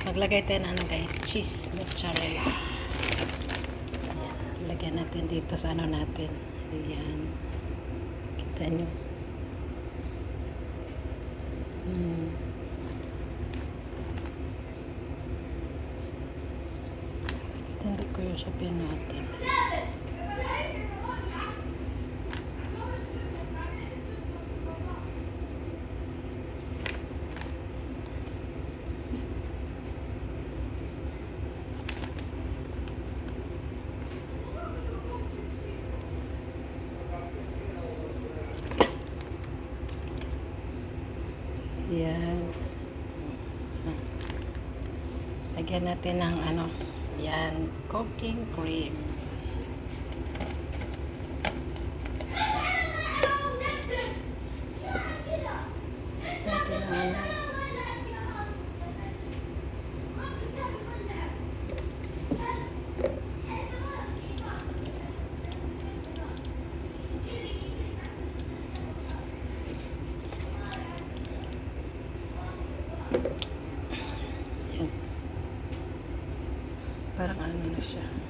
Maglagay tayo ng ano guys, cheese mozzarella. Ayan, lagyan natin dito sa ano natin. Ayan. Kita nyo. Hmm. Hindi ko yung sabihin natin. Yan. Lagyan natin ng ano, yan, cooking cream. Natin ng ano. Yan. Parang ano na siya.